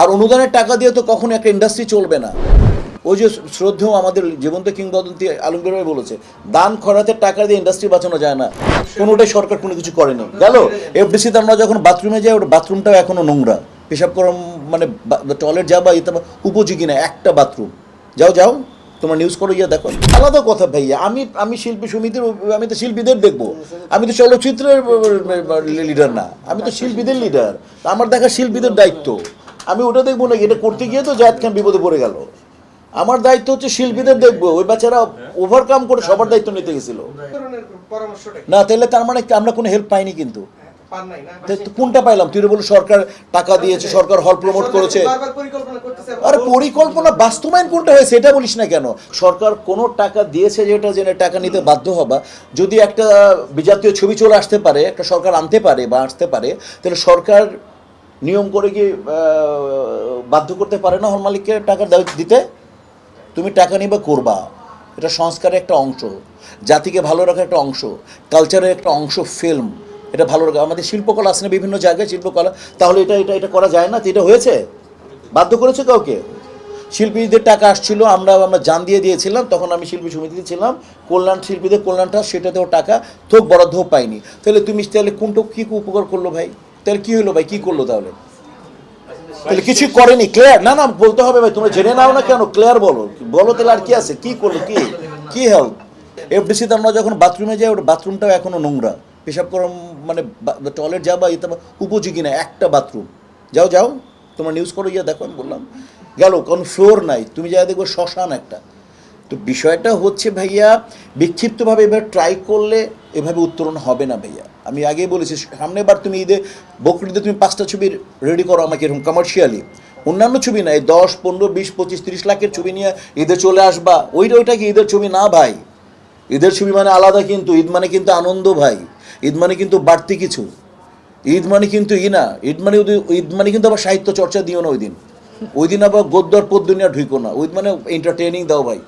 আর অনুদানের টাকা দিয়ে তো কখনো একটা ইন্ডাস্ট্রি চলবে না। ওই যে শ্রদ্ধেয় আমাদের জীবন্ত কিংবদন্তি আলমগীর ভাই বলেছে, দান খরাতের টাকা দিয়ে ইন্ডাস্ট্রি বাঁচানো যায় না। কোনোটাই সরকার কোনো কিছু করেনি। গেল এফডিসিতে আমরা যখন বাথরুমে যাই ওটা বাথরুমটাও এখনও নোংরা। পেশাব করার মানে টয়লেট যাবা এটা উপযোগী না, একটা বাথরুম যাও যাও, তোমার নিউজ করো গিয়ে দেখো। আলাদা কথা ভাইয়া, আমি আমি শিল্পী সমিতির, আমি তো শিল্পীদের দেখব। আমি তো চলচ্চিত্রের লিডার না। আমি তো শিল্পীদের লিডার আমার দেখা শিল্পীদের দায়িত্ব। আমি ওটা দেখব না এটা করতে গিয়ে তো জায়দ খান বিপদে পড়ে গেল। আমার দায়িত্ব হচ্ছে শিল্পীদের দেখব। ওই বাচ্চারা ওভারকাম করে সবার দায়িত্ব নিতে গেছিল? না, তাহলে তার মানে আমরা কোনো হেল্প পাইনি কিন্তু। কোনটা পাইলাম? তুই বলে সরকার টাকা দিয়েছে, সরকার হল প্রমোট করেছে। আর পরিকল্পনা বাস্তবায়ন কোনটা হয়েছে এটা বলিস না কেন? সরকার কোন টাকা দিয়েছে যেটা জেনে টাকা নিতে বাধ্য হবা। যদি একটা বিজাতীয় ছবি চলে আসতে পারে, একটা সরকার আনতে পারে বা আসতে পারে, তাহলে সরকার নিয়ম করে কি বাধ্য করতে পারে না হল মালিককে টাকা দিতে, তুমি টাকা নিবে করবা। এটা সংস্কারের একটা অংশ, জাতিকে ভালো রাখার একটা অংশ কালচারের একটা অংশ ফিল্ম এটা ভালো রাখা, আমাদের শিল্পকলা আছে না বিভিন্ন জায়গায় শিল্পকলা, তাহলে এটা এটা এটা করা যায় না তো এটা হয়েছে? বাধ্য করেছে কাউকে? শিল্পীদের টাকা আসছিল, আমরা আমরা জান দিয়ে দিয়েছিলাম, তখন আমি শিল্পী সমিতিতে ছিলাম, কল্যাণ শিল্পীদের, কল্যাণটা, সেটাতেও টাকা, থোক বরাদ্দও পাইনি। তাহলে তুমি, তাহলে কোনটা কী উপকার করল ভাই? তাহলে কী হলো ভাই? কী করল তাহলে? তাহলে কিছু করেনি। ক্লিয়ার না না বলতে হবে ভাই তোমরা জেনে নাও না কেন? ক্লিয়ার বলো। বলো তাহলে আর কি আছে? কি করল? কি? কি হেল্প এফডিসিতে আমরা যখন বাথরুমে যাই ওটা বাথরুমটাও এখনও নোংরা। পেশাব করার মানে টয়লেট যাবা এটা উপযোগী না একটা বাথরুম যাও যাও তোমার নিউজ করো গিয়ে দেখো আমি বললাম। গেল কারণ ফ্লোর নাই। তুমি যা দেখবে শ্মশান একটা। তো বিষয়টা হচ্ছে ভাইয়া বিক্ষিপ্তভাবে এবার ট্রাই করলে এভাবে উত্তরণ হবে না ভাইয়া। আমি আগেই বলেছি সামনে বার তুমি ঈদে বকরিদে তুমি পাঁচটা ছবি রেডি করো আমাকে এরকম কমার্শিয়ালি অন্যান্য ছবি নাই, দশ, পনেরো, বিশ, পঁচিশ, তিরিশ লাখের ছবি নিয়ে ঈদে চলে আসবা। ওইটা ওইটা কি ঈদের ছবি? না ভাই। ঈদের ছবি মানে আলাদা কিন্তু, ঈদ মানে কিন্তু আনন্দ ভাই। ঈদ মানে কিন্তু বাড়তি কিছু। ঈদ মানে কিন্তু ই না, ঈদ মানে ঈদ মানে কিন্তু আবার সাহিত্য চর্চা দিও না ওই দিন। ওই দিন আবার গদ্দর পদ্দুনিয়া ঢুইকো না। ওই মানে এন্টারটেনিং দাও ভাই।